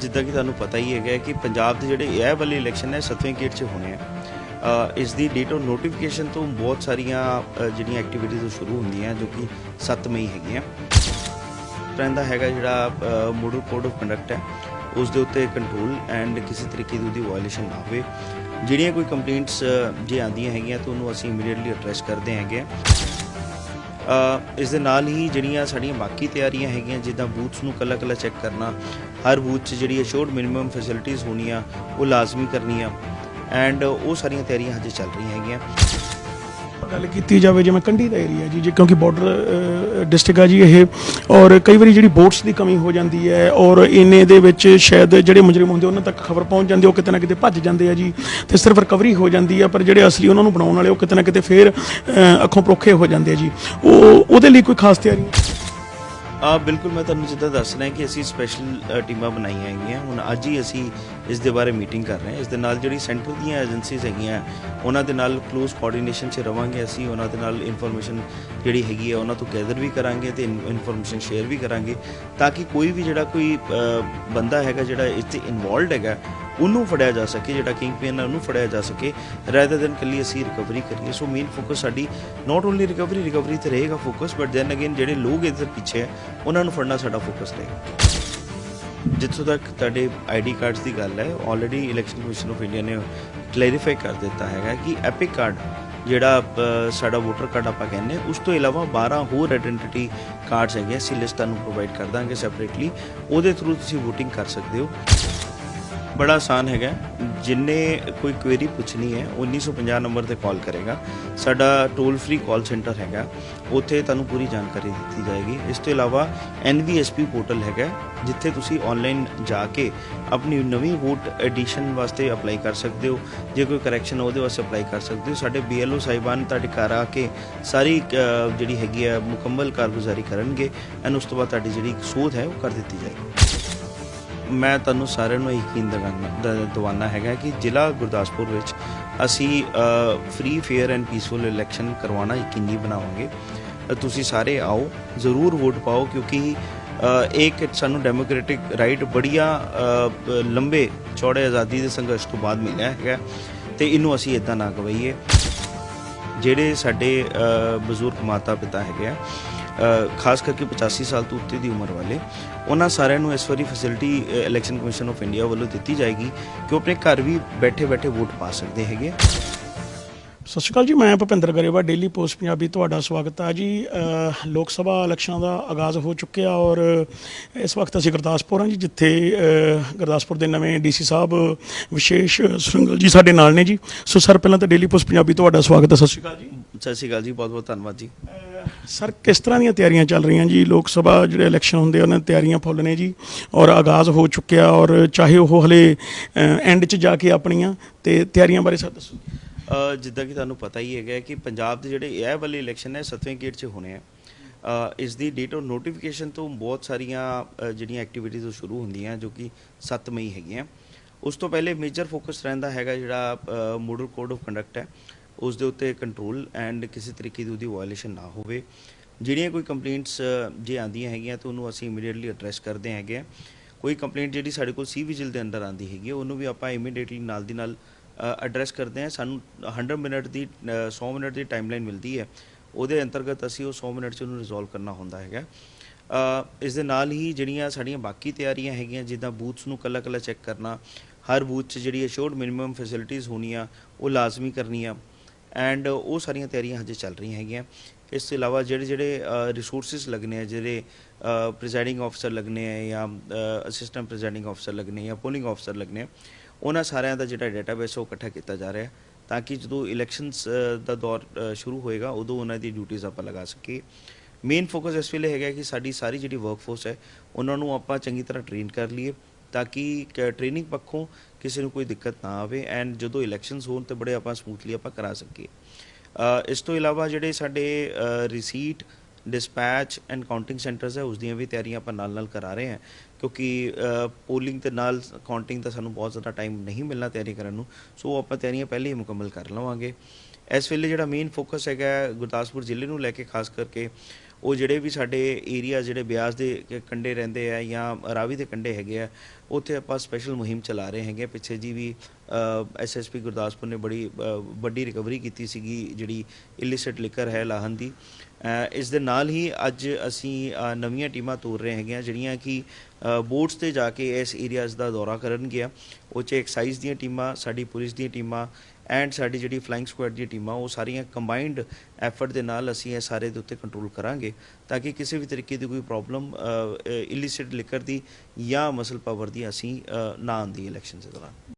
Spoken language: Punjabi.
ਜਿੱਦਾਂ ਕਿ ਤੁਹਾਨੂੰ ਪਤਾ ਹੀ ਹੈਗਾ ਕਿ ਪੰਜਾਬ ਦੇ ਜਿਹੜੇ ਇਹ ਵਾਲੇ ਇਲੈਕਸ਼ਨ ਹੈ, ਸੱਤਵੇਂ ਗੇਟ 'ਚ ਹੋਣੇ ਆ। ਇਸ ਦੀ ਡੇਟ ਆਫ ਨੋਟੀਫਿਕੇਸ਼ਨ ਤੋਂ ਬਹੁਤ ਸਾਰੀਆਂ ਜਿਹੜੀਆਂ ਐਕਟੀਵਿਟੀਜ਼ ਸ਼ੁਰੂ ਹੁੰਦੀਆਂ, ਜੋ ਕਿ 7 ਮਈ ਹੈਗੀਆਂ। ਰਹਿੰਦਾ ਹੈਗਾ ਜਿਹੜਾ ਮੋਡਲ ਕੋਡ ਆਫ ਕੰਡਕਟ ਹੈ, ਉਸ ਦੇ ਉੱਤੇ ਕੰਟਰੋਲ ਐਂਡ ਕਿਸੇ ਤਰੀਕੇ ਦੀ ਉਹਦੀ ਵਾਇਓਲੇਸ਼ਨ ਨਾ ਹੋਵੇ। ਜਿਹੜੀਆਂ ਕੋਈ ਕੰਪਲੇਂਟਸ ਜੇ ਆਉਂਦੀਆਂ ਹੈਗੀਆਂ, ਤਾਂ ਉਹਨੂੰ ਅਸੀਂ ਇਮੀਡੀਏਟਲੀ ਐਡਰੈਸ ਕਰਦੇ ਹੈਗੇ ਆ। ਇਸ ਦੇ ਨਾਲ ਹੀ ਜਿਹੜੀਆਂ ਸਾਡੀਆਂ ਬਾਕੀ ਤਿਆਰੀਆਂ ਹੈਗੀਆਂ, ਜਿੱਦਾਂ ਬੂਥਸ ਨੂੰ ਕੱਲਾ ਕੱਲਾ ਚੈੱਕ ਕਰਨਾ, ਹਰ ਬੂਥ 'ਚ ਜਿਹੜੀ ਅਸ਼ੋਰਡ ਮਿਨੀਮਮ ਫੈਸਿਲਿਟੀਜ਼ ਹੋਣੀਆਂ, ਉਹ ਲਾਜ਼ਮੀ ਕਰਨੀਆਂ ਐਂਡ ਉਹ ਸਾਰੀਆਂ ਤਿਆਰੀਆਂ ਹਜੇ ਚੱਲ ਰਹੀਆਂ ਹੈਗੀਆਂ। ਗੱਲ ਕੀਤੀ ਜਾਵੇ ਜਿਵੇਂ ਕੰਢੀ ਦਾ ਏਰੀਆ ਜੀ, ਜੇ ਕਿਉਂਕਿ ਬਾਰਡਰ ਡਿਸਟ੍ਰਿਕਟ ਆ ਜੀ ਇਹ, ਔਰ ਕਈ ਵਾਰੀ ਜਿਹੜੀ ਬੋਟਸ ਦੀ ਕਮੀ ਹੋ ਜਾਂਦੀ ਹੈ, ਔਰ ਇਹਨੇ ਦੇ ਵਿੱਚ ਸ਼ਾਇਦ ਜਿਹੜੇ ਮੁਜਰਮ ਹੁੰਦੇ ਉਹਨਾਂ ਤੱਕ ਖਬਰ ਪਹੁੰਚ ਜਾਂਦੀ ਉਹ ਕਿਤੇ ਨਾ ਕਿਤੇ ਭੱਜ ਜਾਂਦੇ ਆ ਜੀ, ਤੇ ਸਿਰਫ ਰਿਕਵਰੀ ਹੋ ਜਾਂਦੀ ਆ ਪਰ ਜਿਹੜੇ ਅਸਲੀ ਉਹਨਾਂ ਨੂੰ ਬਣਾਉਣ ਵਾਲੇ, ਉਹ ਕਿਤੇ ਨਾ ਕਿਤੇ ਫੇਰ ਅੱਖੋਂ ਪਰੋਖੇ ਹੋ ਜਾਂਦੇ ਆ ਜੀ। ਉਹ, ਉਹਦੇ ਲਈ ਕੋਈ ਖਾਸ ਤਿਆਰੀ ਆ ਬਿਲਕੁਲ ਮੈਂ ਤੁਹਾਨੂੰ ਜਿੱਦਾਂ ਦੱਸ ਰਿਹਾ ਕਿ ਅਸੀਂ ਸਪੈਸ਼ਲ ਟੀਮਾਂ ਬਣਾਈਆਂ ਹੈਗੀਆਂ। ਹੁਣ ਅੱਜ ਹੀ ਅਸੀਂ ਇਸ ਦੇ ਬਾਰੇ ਮੀਟਿੰਗ ਕਰ ਰਹੇ ਹਾਂ। ਇਸ ਦੇ ਨਾਲ ਜਿਹੜੀ ਸੈਂਟਰ ਦੀਆਂ ਏਜੰਸੀਜ਼ ਹੈਗੀਆਂ, ਉਹਨਾਂ ਦੇ ਨਾਲ ਕਲੋਜ਼ ਕੋਆਰਡੀਨੇਸ਼ਨ 'ਚ ਰਵਾਂਗੇ ਅਸੀਂ। ਉਹਨਾਂ ਦੇ ਨਾਲ ਇਨਫੋਰਮੇਸ਼ਨ ਜਿਹੜੀ ਹੈਗੀ ਹੈ ਉਹਨਾਂ ਤੋਂ ਗੈਦਰ ਵੀ ਕਰਾਂਗੇ ਤੇ ਇਨਫੋਰਮੇਸ਼ਨ ਸ਼ੇਅਰ ਵੀ ਕਰਾਂਗੇ। ਤਾਂ ਕਿ ਕੋਈ ਵੀ ਜਿਹੜਾ ਕੋਈ ਬੰਦਾ ਹੈਗਾ ਜਿਹੜਾ ਇਸ 'ਚ ਇਨਵੋਲਡ ਹੈਗਾ ਉਹਨੂੰ ਫੜਿਆ ਜਾ ਸਕੇ ਜਿਹੜਾ ਕਿੰਗ ਪੀਨ ਹੈ ਉਹਨੂੰ ਫੜਿਆ ਜਾ ਸਕੇ। ਰੈਦਰ ਦੈਨ ਕੱਲੀ ਅਸੀਂ ਰਿਕਵਰੀ ਕਰੀਏ। ਸੋ ਮੇਨ ਫੋਕਸ ਸਾਡੀ ਨਾਟ ਓਨਲੀ ਰਿਕਵਰੀ ਰਿਕਵਰੀ ਤੇ ਰਹੇਗਾ ਫੋਕਸ ਬਟ ਦੈਨ ਅਗੇਨ ਜਿਹੜੇ ਲੋਕ ਇਹਦੇ ਪਿੱਛੇ ਹੈ ਉਹਨਾਂ ਨੂੰ ਫੜਨਾ ਸਾਡਾ ਫੋਕਸ ਰਹੇਗਾ। ਜਿੱਥੋਂ ਤੱਕ ਤੁਹਾਡੇ ਆਈਡੀ ਕਾਰਡਸ ਦੀ ਗੱਲ ਹੈ already election commission of India ਨੇ ਕਲੈਰੀਫਾਈ ਕਰ ਦਿੱਤਾ ਹੈਗਾ ਕਿ ਐਪਿਕ ਕਾਰਡ ਜਿਹੜਾ ਸਾਡਾ ਵੋਟਰ ਕਾਰਡ ਆਪਾਂ ਕਹਿੰਦੇ ਹਾਂ, ਉਸ ਤੋਂ ਇਲਾਵਾ 12 ਹੋਰ ਆਇਡੈਂਟੀਟੀ ਕਾਰਡਸ ਹੈਗੇ ਅਸੀਂ ਲਿਸਟ ਤੁਹਾਨੂੰ ਪ੍ਰੋਵਾਈਡ ਕਰ ਦਾਂਗੇ ਸੈਪਰੇਟਲੀ ਉਹਦੇ ਥਰੂ ਤੁਸੀਂ VOTING ਕਰ ਸਕਦੇ ਹੋ। ਬੜਾ ਆਸਾਨ ਹੈਗਾ ਜਿੰਨੇ ਕੋਈ ਕੁਐਰੀ ਪੁੱਛਣੀ ਹੈ ਉਹ 1950 ਨੰਬਰ ਤੇ ਕਾਲ ਕਰੇਗਾ ਸਾਡਾ ਟੋਲ ਫ੍ਰੀ ਕਾਲ ਸੈਂਟਰ ਹੈਗਾ ਉੱਥੇ ਤੁਹਾਨੂੰ ਪੂਰੀ ਜਾਣਕਾਰੀ ਦਿੱਤੀ ਜਾਏਗੀ ਇਸ ਤੋਂ ਇਲਾਵਾ NVSP ਪੋਰਟਲ ਹੈਗਾ ਜਿੱਥੇ ਤੁਸੀਂ ਆਨਲਾਈਨ ਜਾ ਕੇ ਆਪਣੀ ਨਵੀਂ ਵੋਟ ਐਡੀਸ਼ਨ ਵਾਸਤੇ ਅਪਲਾਈ ਕਰ ਸਕਦੇ ਹੋ ਜੇ ਕੋਈ ਕਰੈਕਸ਼ਨ ਉਹਦੇ ਵਾਸਤੇ ਅਪਲਾਈ ਕਰ ਸਕਦੇ ਹੋ ਸਾਡੇ BLO ਸਾਹਿਬਾਨ ਤੁਹਾਡੇ ਘਰ ਆ ਕੇ ਸਾਰੀ ਜਿਹੜੀ ਹੈਗੀ ਆ ਮੁਕੰਮਲ ਕਾਰਗੁਜ਼ਾਰੀ ਕਰਨਗੇ ਐਂਡ ਉਸ ਤੋਂ ਬਾਅਦ ਤੁਹਾਡੀ ਜਿਹੜੀ ਸੋਧ ਹੈ ਉਹ ਕਰ ਦਿੱਤੀ ਜਾਏਗੀ ਮੈਂ ਤੁਹਾਨੂੰ ਸਾਰਿਆਂ ਨੂੰ ਯਕੀਨ ਦਿਵਾਨਾ ਹੈਗਾ ਕਿ ਜ਼ਿਲ੍ਹਾ ਗੁਰਦਾਸਪੁਰ ਵਿੱਚ ਅਸੀਂ free fair and peaceful election ਕਰਵਾਉਣਾ ਯਕੀਨੀ ਬਣਾਵਾਂਗੇ। ਤੁਸੀਂ ਸਾਰੇ ਆਓ ਜ਼ਰੂਰ ਵੋਟ ਪਾਓ ਕਿਉਂਕਿ ਅ, ਇੱਕ ਸਾਨੂੰ ਡੈਮੋਕ੍ਰੈਟਿਕ ਰਾਈਟ ਬੜੀਆ ਲੰਬੇ ਚੌੜੇ ਆਜ਼ਾਦੀ ਦੇ ਸੰਘਰਸ਼ ਤੋਂ ਬਾਅਦ ਮਿਲਿਆ ਹੈਗਾ ਤੇ ਇਹਨੂੰ ਅਸੀਂ ਇਦਾਂ ਨਾ ਗਵਾਈਏ ਜਿਹੜੇ ਸਾਡੇ ਬਜ਼ੁਰਗ ਮਾਤਾ ਪਿਤਾ ਹੈਗੇ ਆ ਖਾਸ ਕਰਕੇ 85 ਸਾਲ ਤੋਂ ਉੱਤੇ ਦੀ ਉਮਰ ਵਾਲੇ ਉਹਨਾਂ ਸਾਰਿਆਂ ਨੂੰ ਇਸ ਵਾਰੀ facility election commission of India ਵੱਲੋਂ ਦਿੱਤੀ ਜਾਏਗੀ ਕਿ ਉਹ ਆਪਣੇ ਘਰ ਵੀ ਬੈਠੇ ਬੈਠੇ ਵੋਟ ਪਾ ਸਕਦੇ ਹੈਗੇ ਸਤਿ ਸ਼੍ਰੀ ਅਕਾਲ ਜੀ ਮੈਂ ਭੁਪਿੰਦਰ ਗਰੇਵਾ ਡੇਲੀ ਪੋਸਟ ਪੰਜਾਬੀ ਤੁਹਾਡਾ ਸਵਾਗਤ ਹੈ ਜੀ। ਲੋਕ ਸਭਾ ਇਲੈਕਸ਼ਨਾਂ ਦਾ ਆਗਾਜ਼ ਹੋ ਚੁੱਕਿਆ ਔਰ ਇਸ ਵਕਤ ਅਸੀਂ ਗੁਰਦਾਸਪੁਰ ਹਾਂ ਜੀ ਜਿੱਥੇ ਗੁਰਦਾਸਪੁਰ ਦੇ ਨਵੇਂ ਡੀਸੀ ਸਾਹਿਬ ਵਿਸ਼ੇਸ਼ ਸੁਰਿੰਗਲ ਜੀ ਸਾਡੇ ਨਾਲ ਨੇ ਜੀ। ਸੋ ਸਰ ਪਹਿਲਾਂ ਤਾਂ ਡੇਲੀ ਪੋਸਟ ਪੰਜਾਬੀ ਤੁਹਾਡਾ ਸਵਾਗਤ ਹੈ ਸਤਿ ਸ਼੍ਰੀ ਅਕਾਲ ਜੀ। ਸਤਿ ਸ਼੍ਰੀ ਅਕਾਲ ਜੀ ਬਹੁਤ ਬਹੁਤ ਧੰਨਵਾਦ ਜੀ। ਸਰ ਕਿਸ ਤਰ੍ਹਾਂ ਦੀਆਂ ਤਿਆਰੀਆਂ ਚੱਲ ਰਹੀਆਂ ਜੀ? ਲੋਕ ਸਭਾ ਜਿਹੜੇ ਇਲੈਕਸ਼ਨ ਹੁੰਦੇ ਆ, ਉਹਨਾਂ ਦੀਆਂ ਤਿਆਰੀਆਂ ਫੁੱਲ ਨੇ ਜੀ ਔਰ ਆਗਾਜ਼ ਹੋ ਚੁੱਕਿਆ ਔਰ ਚਾਹੇ ਉਹ ਹਲੇ ਐਂਡ 'ਚ ਜਾ ਕੇ ਆਪਣੀਆਂ ਤੇ ਤਿਆਰੀਆਂ ਬਾਰੇ ਸਰ ਦੱਸੋ। ਅ, ਜਿੱਦਾਂ ਕਿ ਤੁਹਾਨੂੰ ਪਤਾ ਹੀ ਹੈਗਾ ਕਿ ਪੰਜਾਬ ਦੇ ਜਿਹੜੇ ਇਹ ਵਾਲੇ ਇਲੈਕਸ਼ਨ ਹੈ ਸੱਤਵੇਂ ਗੇਟ 'ਚ ਹੋਣੇ ਆ। ਇਸ ਦੀ ਡੇਟ ਆਫ ਨੋਟੀਫਿਕੇਸ਼ਨ ਤੋਂ ਬਹੁਤ ਸਾਰੀਆਂ ਜਿਹੜੀਆਂ ਐਕਟੀਵਿਟੀਜ਼ ਉਹ ਸ਼ੁਰੂ ਹੁੰਦੀਆਂ ਜੋ ਕਿ 7 ਮਈ ਹੈਗੀਆਂ। ਉਸ ਤੋਂ ਪਹਿਲੇ ਮੇਜਰ ਫੋਕਸ ਰਹਿੰਦਾ ਹੈਗਾ ਜਿਹੜਾ ਮੋਡਲ ਕੋਡ ਆਫ ਕੰਡਕਟ ਹੈ। ਉਸ ਦੇ ਉੱਤੇ ਕੰਟਰੋਲ ਐਂਡ ਕਿਸੇ ਤਰੀਕੇ ਦੀ ਉਹਦੀ ਵਾਇਓਲੇਸ਼ਨ ਨਾ ਹੋਵੇ। ਜਿਹੜੀਆਂ ਕੋਈ ਕੰਪਲੇਂਟਸ ਜੇ ਆਉਂਦੀਆਂ ਹੈਗੀਆਂ ਤਾਂ ਉਹਨੂੰ ਅਸੀਂ ਇਮੀਡੀਏਟਲੀ ਐਡਰੈਸ ਕਰਦੇ ਹੈਗੇ ਆ। ਕੋਈ ਕੰਪਲੇਂਟ ਜਿਹੜੀ ਸਾਡੇ ਕੋਲ ਸੀ ਵਿਜਿਲ ਦੇ ਅੰਦਰ ਆਉਂਦੀ ਹੈਗੀ ਹੈ, ਉਹਨੂੰ ਵੀ ਆਪਾਂ ਇਮੀਡੀਏਟਲੀ ਨਾਲ ਦੀ ਨਾਲ ਐਡਰੈਸ ਕਰਦੇ ਹਾਂ ਸਾਨੂੰ 100 ਮਿੰਟ ਦੀ ਅ, 100 ਮਿੰਟ ਦੀ ਟਾਈਮਲਾਈਨ ਮਿਲਦੀ ਹੈ। ਉਹਦੇ ਅੰਤਰਗਤ ਅਸੀਂ ਉਹ 100 ਮਿੰਟ 'ਚ ਉਹਨੂੰ ਰਿਜ਼ੋਲਵ ਕਰਨਾ ਹੁੰਦਾ ਹੈਗਾ। ਇਸ ਦੇ ਨਾਲ ਹੀ ਜਿਹੜੀਆਂ ਸਾਡੀਆਂ ਬਾਕੀ ਤਿਆਰੀਆਂ ਹੈਗੀਆਂ ਜਿੱਦਾਂ ਬੂਥਸ ਨੂੰ ਕੱਲਾ ਕੱਲਾ ਚੈੱਕ ਕਰਨਾ ਹਰ ਬੂਥ 'ਚ ਜਿਹੜੀ ਅਸ਼ੋਰਡ ਮਿਨੀਮਮ ਫੈਸਿਲਿਟੀਜ਼ ਹੋਣੀਆਂ ਉਹ ਲਾਜ਼ਮੀ ਕਰਨੀਆਂ। ਐਂਡ uh, ਉਹ ਸਾਰੀਆਂ ਤਿਆਰੀਆਂ ਹਜੇ ਚੱਲ ਰਹੀਆਂ ਹੈਗੀਆਂ। ਇਸ ਤੋਂ ਇਲਾਵਾ ਜਿਹੜੇ ਜਿਹੜੇ ਰਿਸੋਰਸਸ ਲੱਗਨੇ ਆ, ਜਿਹੜੇ ਪ੍ਰੈਜ਼ਾਈਡਿੰਗ ਅਫਸਰ ਲੱਗਨੇ ਆ ਜਾਂ ਅਸਿਸਟੈਂਟ ਪ੍ਰੈਜ਼ਾਈਡਿੰਗ ਅਫਸਰ ਲੱਗਨੇ ਜਾਂ ਪੋਲਿੰਗ ਅਫਸਰ ਲੱਗਨੇ ਆ, ਉਹਨਾਂ ਸਾਰਿਆਂ ਦਾ ਜਿਹੜਾ ਡਾਟਾਬੇਸ ਉਹ ਇਕੱਠਾ ਕੀਤਾ ਜਾ ਰਿਹਾ ਤਾਂ ਕਿ ਜਦੋਂ ਇਲੈਕਸ਼ਨਸ ਦਾ ਦੌਰ ਸ਼ੁਰੂ ਹੋਏਗਾ, ਉਦੋਂ ਉਹਨਾਂ ਦੀ ਡਿਊਟੀਆਂ ਆਪਾਂ ਲਗਾ ਸਕੀਏ। ਮੇਨ ਫੋਕਸ ਇਸ ਵੇਲੇ ਹੈਗਾ ਕਿ ਸਾਡੀ ਸਾਰੀ ਜਿਹੜੀ ਵਰਕਫੋਰਸ ਹੈ, ਉਹਨਾਂ ਨੂੰ ਆਪਾਂ ਚੰਗੀ ਤਰ੍ਹਾਂ ਟ੍ਰੇਨ ਕਰ ਲਈਏ। ਤਾਂ ਕਿ ਟ੍ਰੇਨਿੰਗ ਪੱਖੋਂ ਕਿਸੇ ਨੂੰ ਕੋਈ ਦਿੱਕਤ ਨਾ ਆਵੇ ਐਂਡ ਜਦੋਂ ਇਲੈਕਸ਼ਨਸ ਹੋਣ ਤੇ ਬੜੇ ਆਪਾਂ ਸਮੂਥਲੀ ਆਪਾਂ ਕਰਾ ਸਕੀਏ। ਇਸ ਤੋਂ ਇਲਾਵਾ ਜਿਹੜੇ ਸਾਡੇ receipt dispatch and counting centres ਹੈ, ਉਸ ਦੀਆਂ ਵੀ ਤਿਆਰੀਆਂ ਆਪਾਂ ਨਾਲ ਨਾਲ ਕਰਾ ਰਹੇ ਹਾਂ। ਕਿਉਂਕਿ ਪੋਲਿੰਗ ਦੇ ਨਾਲ ਕਾਊਂਟਿੰਗ ਦਾ ਸਾਨੂੰ ਬਹੁਤ ਜ਼ਿਆਦਾ ਟਾਈਮ ਨਹੀਂ ਮਿਲਣਾ ਤਿਆਰੀ ਕਰਨ ਨੂੰ, ਸੋ ਉਹ ਆਪਾਂ ਤਿਆਰੀਆਂ ਪਹਿਲੇ ਹੀ ਮੁਕੰਮਲ ਕਰ ਲਵਾਂਗੇ। ਇਸ ਵੇਲੇ ਜਿਹੜਾ ਮੇਨ ਫੋਕਸ ਹੈਗਾ ਗੁਰਦਾਸਪੁਰ ਜ਼ਿਲ੍ਹੇ ਨੂੰ ਲੈ ਕੇ, ਖਾਸ ਕਰਕੇ ਉਹ ਜਿਹੜੇ ਵੀ ਸਾਡੇ ਏਰੀਆ ਜਿਹੜੇ ਬਿਆਸ ਦੇ ਕ- ਕੰਢੇ ਰਹਿੰਦੇ ਆ ਜਾਂ ਰਾਵੀ ਦੇ ਕੰਢੇ ਹੈਗੇ ਆ, ਉੱਥੇ ਆਪਾਂ ਸਪੈਸ਼ਲ ਮੁਹਿੰਮ ਚਲਾ ਰਹੇ ਹੈਗੇ ਪਿੱਛੇ ਜੀ ਵੀ ਐਸਐਸਪੀ ਗੁਰਦਾਸਪੁਰ ਨੇ ਬੜੀ ਵੱਡੀ ਰਿਕਵਰੀ ਕੀਤੀ ਸੀਗੀ, ਜਿਹੜੀ ਇਲਿਸਿਟ ਲਿਕਰ ਹੈ ਲਾਹਨ ਦੀ। ਇਸ ਦੇ ਨਾਲ ਹੀ ਅੱਜ ਅਸੀਂ ਨਵੀਆਂ ਟੀਮਾਂ ਤੋਰ ਰਹੇ ਹੈਗੇ ਆ, ਜਿਹੜੀਆਂ ਕਿ ਬੋਟਸ ਤੇ ਜਾ ਕੇ ਇਸ ਏਰੀਆਜ਼ ਦਾ ਦੌਰਾ ਕਰਨਗੀਆਂ ਉਹ 'ਚ ਐਕਸਾਈਜ਼ ਦੀਆਂ ਟੀਮਾਂ, ਸਾਡੀ ਪੁਲਿਸ ਦੀਆਂ ਟੀਮਾਂ ਐਂਡ ਸਾਡੀ ਜਿਹੜੀ ਫਲਾਈਂਗ ਸਕੁਐਡ ਦੀਆਂ ਟੀਮਾਂ, ਉਹ ਸਾਰੀਆਂ ਕੰਬਾਈਨਡ ਐਫਰਟ ਦੇ ਨਾਲ ਅਸੀਂ ਇਹ ਸਾਰੇ ਦੇ ਉੱਤੇ ਕੰਟਰੋਲ ਕਰਾਂਗੇ ਤਾਂ ਕਿ ਕਿਸੇ ਵੀ ਤਰੀਕੇ ਦੀ ਕੋਈ ਪ੍ਰੋਬਲਮ ਇਲਿਸਿਟ ਲਿਕਰ ਦੀ ਜਾਂ ਮਸਲ ਪਾਵਰ ਦੀ ਅਸੀਂ ਨਾ ਆਉਂਦੀ ਇਲੈਕਸ਼ਨ ਦੇ ਦੌਰਾਨ।